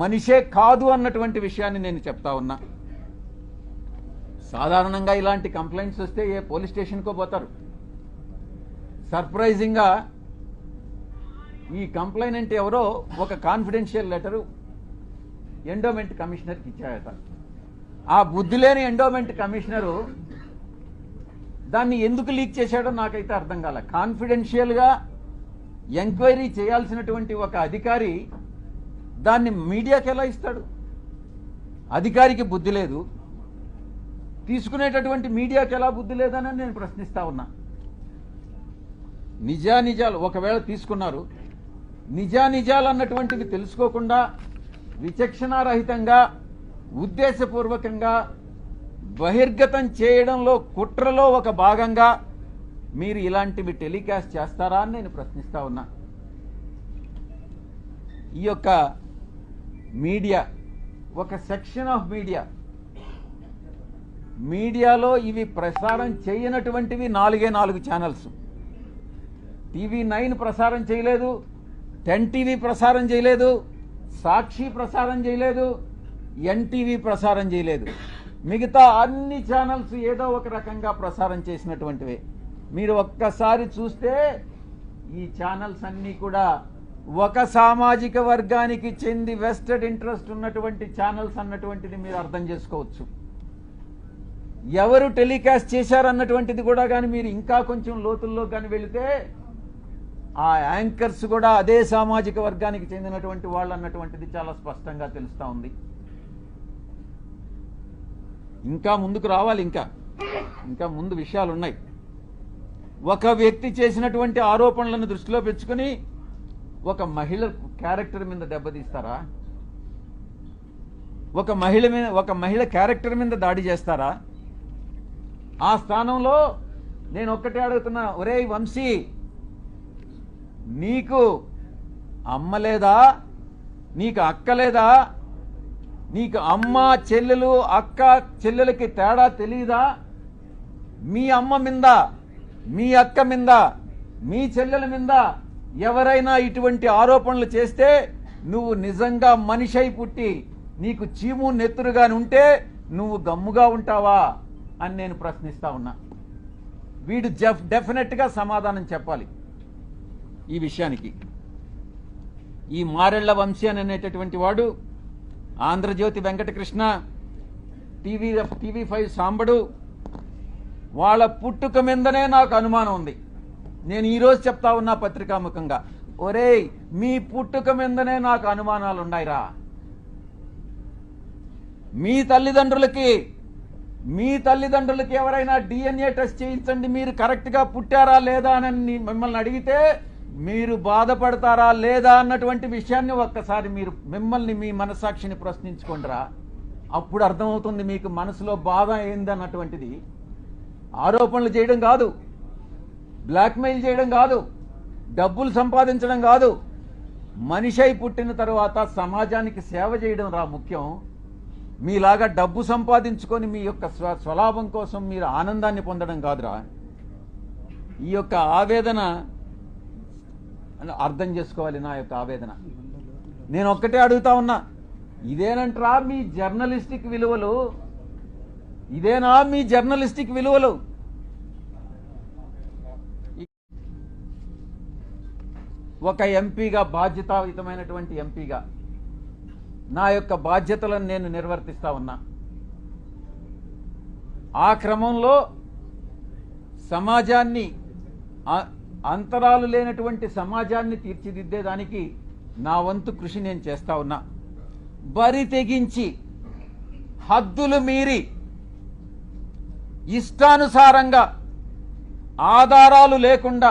మనిషే కాదు అన్నటువంటి విషయాన్ని నేను చెప్తా ఉన్నా. సాధారణంగా ఇలాంటి కంప్లైంట్స్ వస్తే ఏ పోలీస్ స్టేషన్కో పోతారు. సర్ప్రైజింగ్గా ఈ కంప్లైనెంట్ ఎవరో ఒక కాన్ఫిడెన్షియల్ లెటరు ఎండోమెంట్ కమిషనర్కి ఇచ్చాయట. ఆ బుద్ధి లేని ఎండోమెంట్ కమిషనరు దాన్ని ఎందుకు లీక్ చేశాడో నాకైతే అర్థం కాల. కాన్ఫిడెన్షియల్గా ఎంక్వైరీ చేయాల్సినటువంటి ఒక అధికారి దాన్ని మీడియాకి ఎలా ఇస్తాడు? అధికారికి బుద్ధి లేదు. తీసుకునేటటువంటి మీడియాకి ఎలా బుద్ధి లేదని నేను ప్రశ్నిస్తా ఉన్నా. నిజానిజాలు ఒకవేళ తీసుకున్నారు నిజానిజాలు అన్నటువంటివి తెలుసుకోకుండా విచక్షణారహితంగా ఉద్దేశపూర్వకంగా బహిర్గతం చేయడంలో కుట్రలో ఒక భాగంగా మీరు ఇలాంటివి టెలికాస్ట్ చేస్తారా అని నేను ప్రశ్నిస్తా ఉన్నా. ఈ యొక్క మీడియా ఒక సెక్షన్ ఆఫ్ మీడియా. మీడియాలో ఇవి ప్రసారం చేయనటువంటివి నాలుగే నాలుగు ఛానల్స్. టీవీ నైన్ ప్రసారం చేయలేదు టెన్ టీవీ ప్రసారం చేయలేదు సాక్షి ప్రసారం చేయలేదు ఎన్టీవీ ప్రసారం చేయలేదు. మిగతా అన్ని ఛానల్స్ ఏదో ఒక రకంగా ప్రసారం చేసినటువంటివే. మీరు ఒక్కసారి చూస్తే ఈ ఛానల్స్ అన్నీ కూడా ఒక సామాజిక వర్గానికి చెంది వెస్టెడ్ ఇంట్రెస్ట్ ఉన్నటువంటి ఛానల్స్ అన్నటువంటిది మీరు అర్థం చేసుకోవచ్చు. ఎవరు టెలికాస్ట్ చేశారన్నటువంటిది కూడా కానీ మీరు ఇంకా కొంచెం లోతుల్లో కానీ వెళితే ఆ యాంకర్స్ కూడా అదే సామాజిక వర్గానికి చెందినటువంటి వాళ్ళు అన్నటువంటిది చాలా స్పష్టంగా తెలుస్తూ ఉంది. ఇంకా ముందుకు రావాలి ఇంకా. ఇంకా ముందు విషయాలు ఉన్నాయి ఒక వ్యక్తి చేసినటువంటి ఆరోపణలను దృష్టిలో పెంచుకొని ఒక మహిళ క్యారెక్టర్ మీద దెబ్బతీస్తారా ఒక మహిళ మీద ఒక మహిళ క్యారెక్టర్ మీద దాడి చేస్తారా? ఆ స్థానంలో నేను ఒక్కటే అడుగుతున్నా ఒరే వంశీ నీకు అమ్మ లేదా? నీకు అక్క లేదా? నీకు అమ్మ చెల్లెలు అక్క చెల్లెలకి తేడా తెలియదా మీ అమ్మ మింద మీ అక్క మింద మీ చెల్లెల మింద ఎవరైనా ఇటువంటి ఆరోపణలు చేస్తే నువ్వు నిజంగా మనిషై పుట్టి నీకు చీము నెత్తురుగాని ఉంటే నువ్వు గమ్ముగా ఉంటావా అని నేను ప్రశ్నిస్తా ఉన్నా. వీడు జఫ్ డెఫినెట్గా సమాధానం చెప్పాలి ఈ విషయానికి. ఈ మారెళ్ళ వంశీ అని అనేటటువంటి వాడు Andhrajyothy Venkatakrishna TV TV five Sambadu వాళ్ళ పుట్టుక మీదనే నాకు అనుమానం ఉంది. నేను ఈరోజు చెప్తా ఉన్నా పత్రికాముఖంగా. ఒరేయ్ మీ పుట్టుక మీదనే నాకు అనుమానాలు ఉన్నాయిరా మీ తల్లిదండ్రులకి మీ తల్లిదండ్రులకి ఎవరైనా డిఎన్ఏ టెస్ట్ చేయించండి మీరు కరెక్ట్గా పుట్టారా లేదా అని మిమ్మల్ని అడిగితే మీరు బాధపడతారా లేదా అన్నటువంటి విషయాన్ని ఒక్కసారి మీరు మిమ్మల్ని మీ మనసాక్షిని ప్రశ్నించుకోండిరా. అప్పుడు అర్థమవుతుంది మీకు మనసులో బాధ ఏందన్నటువంటిది. ఆరోపణలు చేయడం కాదు. బ్లాక్మెయిల్ చేయడం కాదు డబ్బులు సంపాదించడం కాదు. మనిషై పుట్టిన తర్వాత సమాజానికి సేవ చేయడం రా ముఖ్యం. మీలాగా డబ్బు సంపాదించుకొని మీ యొక్క స్వ స్వలాభం కోసం మీరు ఆనందాన్ని పొందడం కాదురా. ఈ యొక్క ఆవేదన అర్థం చేసుకోవాలి నా యొక్క ఆవేదన. నేను ఒక్కటే అడుగుతా ఉన్నా ఇదేనంటరా మీ జర్నలిస్టిక్ విలువలు? ఇదేనా మీ జర్నలిస్టిక్ విలువలు? ఒక ఎంపీగా బాధ్యతాయుతమైనటువంటి ఎంపీగా నా యొక్క బాధ్యతలను నేను నిర్వర్తిస్తా ఉన్నా. ఆ క్రమంలో సమాజాన్ని అంతరాలు లేనటువంటి సమాజాన్ని తీర్చిదిద్దేదానికి నా వంతు కృషి నేను చేస్తా ఉన్నా. బరి తెగించి హద్దులు మీరి ఇష్టానుసారంగా ఆధారాలు లేకుండా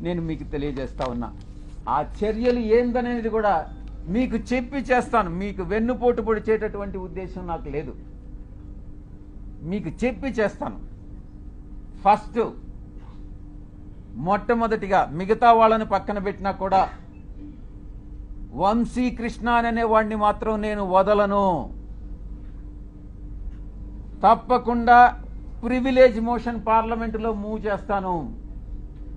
నేను మీకు తెలియజేస్తా ఉన్నా. ఆ చర్యలు ఏందనేది కూడా మీకు చెప్పి చేస్తాను. మీకు వెన్నుపోటు పొడిచేటటువంటి ఉద్దేశం నాకు లేదు. మీకు చెప్పి చేస్తాను. ఫస్ట్ మొట్టమొదటిగా మిగతా వాళ్ళని పక్కన పెట్టినా కూడా వంశీ కృష్ణ అనే వాడిని మాత్రం నేను వదలను. తప్పకుండా ప్రివిలేజ్ మోషన్ పార్లమెంటులో మూవ్ చేస్తాను.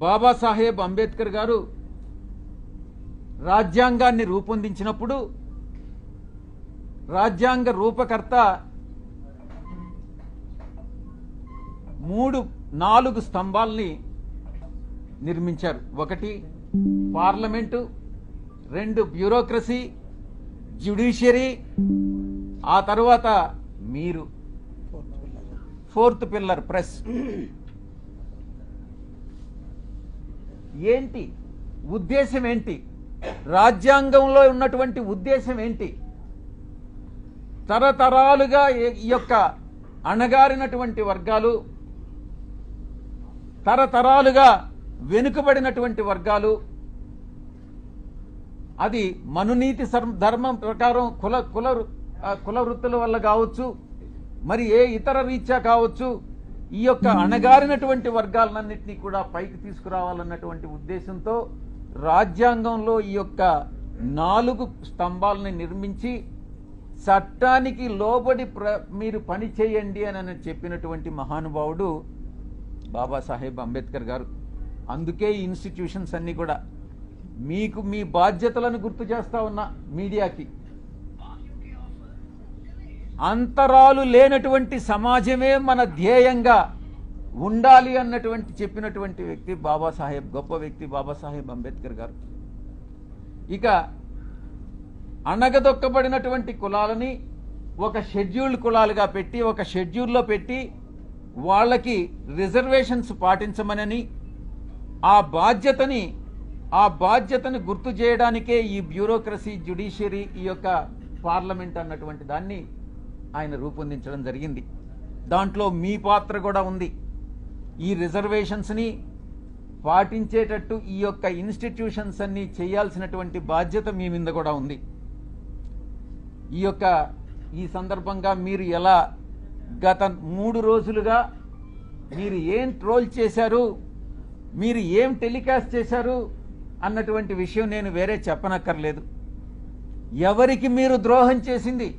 బాబాసాహెబ్ అంబేద్కర్ గారు రాజ్యాంగాన్ని రూపొందించినప్పుడు రాజ్యాంగ రూపకర్త మూడు నాలుగు స్తంభాల్ని నిర్మించారు. ఒకటి పార్లమెంటు రెండు బ్యూరోక్రసీ జ్యుడిషియరీ ఆ తర్వాత మీరు. Fourth pillar. ప్రెస్. ఏంటి? ఉద్దేశం ఏంటి? రాజ్యాంగంలో ఉన్నటువంటి ఉద్దేశం ఏంటి? తరతరాలుగా ఈ- యొక్క అణగారినటువంటి వర్గాలు తరతరాలుగా వెనుకబడినటువంటి వర్గాలు అది మనునీతి ధర్మం ప్రకారం కుల కుల కుల వృత్తుల వల్ల కావచ్చు మరి ఏ ఇతర రీత్యా కావచ్చు ఈ యొక్క అణగారినటువంటి వర్గాలన్నింటినీ కూడా పైకి తీసుకురావాలన్నటువంటి ఉద్దేశంతో రాజ్యాంగంలో ఈ యొక్క నాలుగు స్తంభాలని నిర్మించి చట్టానికి లోబడి ప్ర మీరు పని చేయండి అని చెప్పినటువంటి మహానుభావుడు బాబాసాహెబ్ అంబేద్కర్ గారు. అందుకే ఈ ఇన్స్టిట్యూషన్స్ అన్నీ కూడా. మీకు మీ బాధ్యతలను గుర్తు చేస్తా ఉన్నా మీడియాకి. అంతరాలు లేనటువంటి సమాజమే మన ధ్యేయంగా ఉండాలి అన్నటువంటి చెప్పినటువంటి వ్యక్తి బాబాసాహెబ్ గొప్ప వ్యక్తి బాబాసాహెబ్ అంబేద్కర్ గారు. ఇక అణగదొక్కబడినటువంటి కులాలని ఒక షెడ్యూల్డ్ కులాలుగా పెట్టి ఒక షెడ్యూల్లో పెట్టి వాళ్ళకి రిజర్వేషన్స్ పాటించమనని ఆ బాధ్యతని ఆ బాధ్యతను గుర్తు చేయడానికే ఈ బ్యూరోక్రసీ జ్యుడిషియరీ ఈ యొక్క పార్లమెంట్ అన్నటువంటి దాన్ని ఆయన రూపొందించడం జరిగింది. దాంట్లో మీ పాత్ర కూడా ఉంది. ఈ రిజర్వేషన్స్ని పాటించేటట్టు ఈ యొక్క ఇన్స్టిట్యూషన్స్ అన్ని చేయాల్సినటువంటి బాధ్యత మీ మీద కూడా ఉంది. ఈ యొక్క ఈ సందర్భంగా మీరు ఎలా గత మూడు రోజులుగా మీరు ఏం ట్రోల్ చేశారు మీరు ఏం టెలికాస్ట్ చేశారు అన్నటువంటి విషయం నేను వేరే చెప్పనక్కర్లేదు. ఎవరికి మీరు ద్రోహం చేసింది?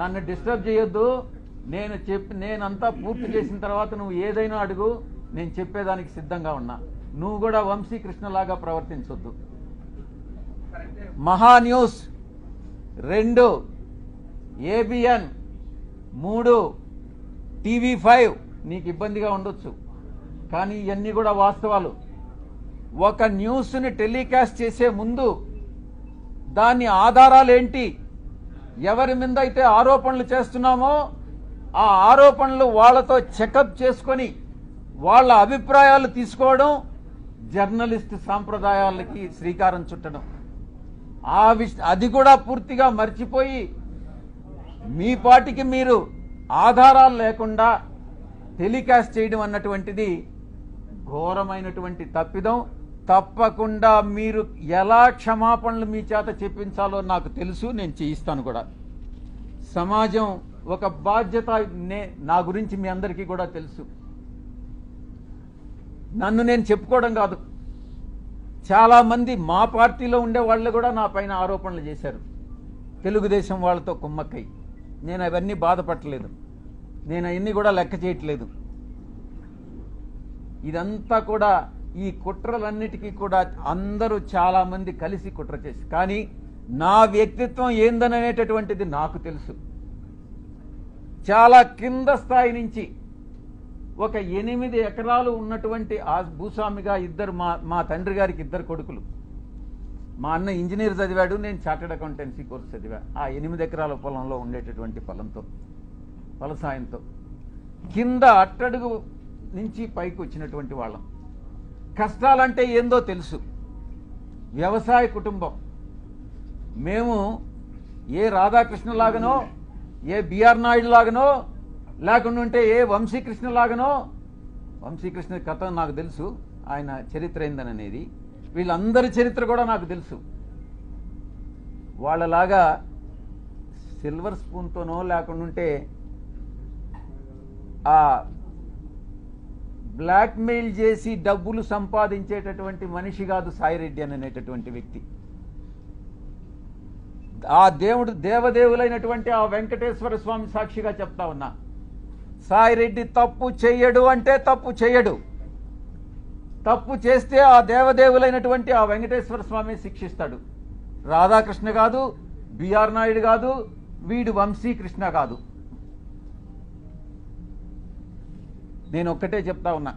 నన్ను డిస్టర్బ్ చేయొద్దు. నేను చెప్పి నేనంతా పూర్తి చేసిన తర్వాత నువ్వు ఏదైనా అడుగు నేను చెప్పేదానికి సిద్ధంగా ఉన్నా. నువ్వు కూడా వంశీకృష్ణలాగా ప్రవర్తించొద్దు. కరెక్టే మహా న్యూస్ రెండు ఏబిఎన్ మూడు టీవీ ఫైవ్ నీకు ఇబ్బందిగా ఉండొచ్చు. కానీ ఇవన్నీ కూడా వాస్తవాలు. ఒక న్యూస్ని టెలికాస్ట్ చేసే ముందు దాని ఆధారాలు ఏంటి ఎవరి మీద అయితే ఆరోపణలు చేస్తున్నామో ఆ ఆరోపణలు వాళ్ళతో చెకప్ చేసుకొని వాళ్ళ అభిప్రాయాలు తీసుకోవడం జర్నలిస్ట్ సాంప్రదాయాలకి శ్రీకారం చుట్టడం. ఆ విష అది కూడా పూర్తిగా మర్చిపోయి మీ పాటికి మీరు ఆధారాలు లేకుండా టెలికాస్ట్ చేయడం అన్నటువంటిది ఘోరమైనటువంటి తప్పిదం. తప్పకుండా మీరు ఎలా క్షమాపణలు మీ చేత చెప్పించాలో నాకు తెలుసు నేను చేయిస్తాను కూడా. సమాజం ఒక బాధ్యత నే నా గురించి మీ అందరికీ కూడా తెలుసు. నన్ను నేను చెప్పుకోవడం కాదు. చాలామంది మా పార్టీలో ఉండే వాళ్ళు కూడా నా పైన ఆరోపణలు చేశారు. తెలుగుదేశం వాళ్ళతో కుమ్మక్కై. నేను అవన్నీ బాధపడలేదు. నేను అవన్నీ కూడా లెక్క చేయట్లేదు. ఇదంతా కూడా ఈ కుట్రలన్నిటికీ కూడా అందరూ చాలా మంది కలిసి కుట్ర చేసి కానీ నా వ్యక్తిత్వం ఏందననేటటువంటిది నాకు తెలుసు. చాలా కింద స్థాయి నుంచి ఒక ఎనిమిది ఎకరాలు ఉన్నటువంటి ఆ భూస్వామిగా ఇద్దరు మా మా తండ్రి గారికి ఇద్దరు కొడుకులు. మా అన్న ఇంజనీర్ చదివాడు నేను చార్టెడ్ అకౌంటెన్సీ కోర్స్ చదివా. ఆ ఎనిమిది ఎకరాల పొలంలో ఉండేటటువంటి పొలంతో ఫలసాయంతో కింద అట్టడుగు నుంచి పైకి వచ్చినటువంటి వాళ్ళం. కష్టాలంటే ఏందో తెలుసు. వ్యవసాయ కుటుంబం. మేము ఏ రాధాకృష్ణ లాగనో ఏ బిఆర్ నాయుడు లాగనో లేకుండా ఉంటే ఏ వంశీకృష్ణ లాగనో వంశీకృష్ణ కథ నాకు తెలుసు ఆయన చరిత్ర ఏందననేది వీళ్ళందరి చరిత్ర కూడా నాకు తెలుసు. వాళ్ళలాగా సిల్వర్ స్పూన్తోనో లేకుండా ఉంటే ఆ బ్లాక్మెయిల్ చేసి డబ్బులు సంపాదించేటటువంటి మనిషి కాదు సాయిరెడ్డి అని అనేటటువంటి వ్యక్తి. ఆ దేవుడు దేవదేవులైనటువంటి ఆ వెంకటేశ్వర స్వామి సాక్షిగా చెప్తా ఉన్నా. సాయిరెడ్డి తప్పు చెయ్యడు అంటే తప్పు చెయ్యడు. తప్పు చేస్తే ఆ దేవదేవులైనటువంటి ఆ వెంకటేశ్వర స్వామి శిక్షిస్తాడు. రాధాకృష్ణ కాదు బిఆర్ నాయుడు కాదు వీడు వంశీకృష్ణ కాదు. నేను ఒక్కటే చెప్తా ఉన్నా.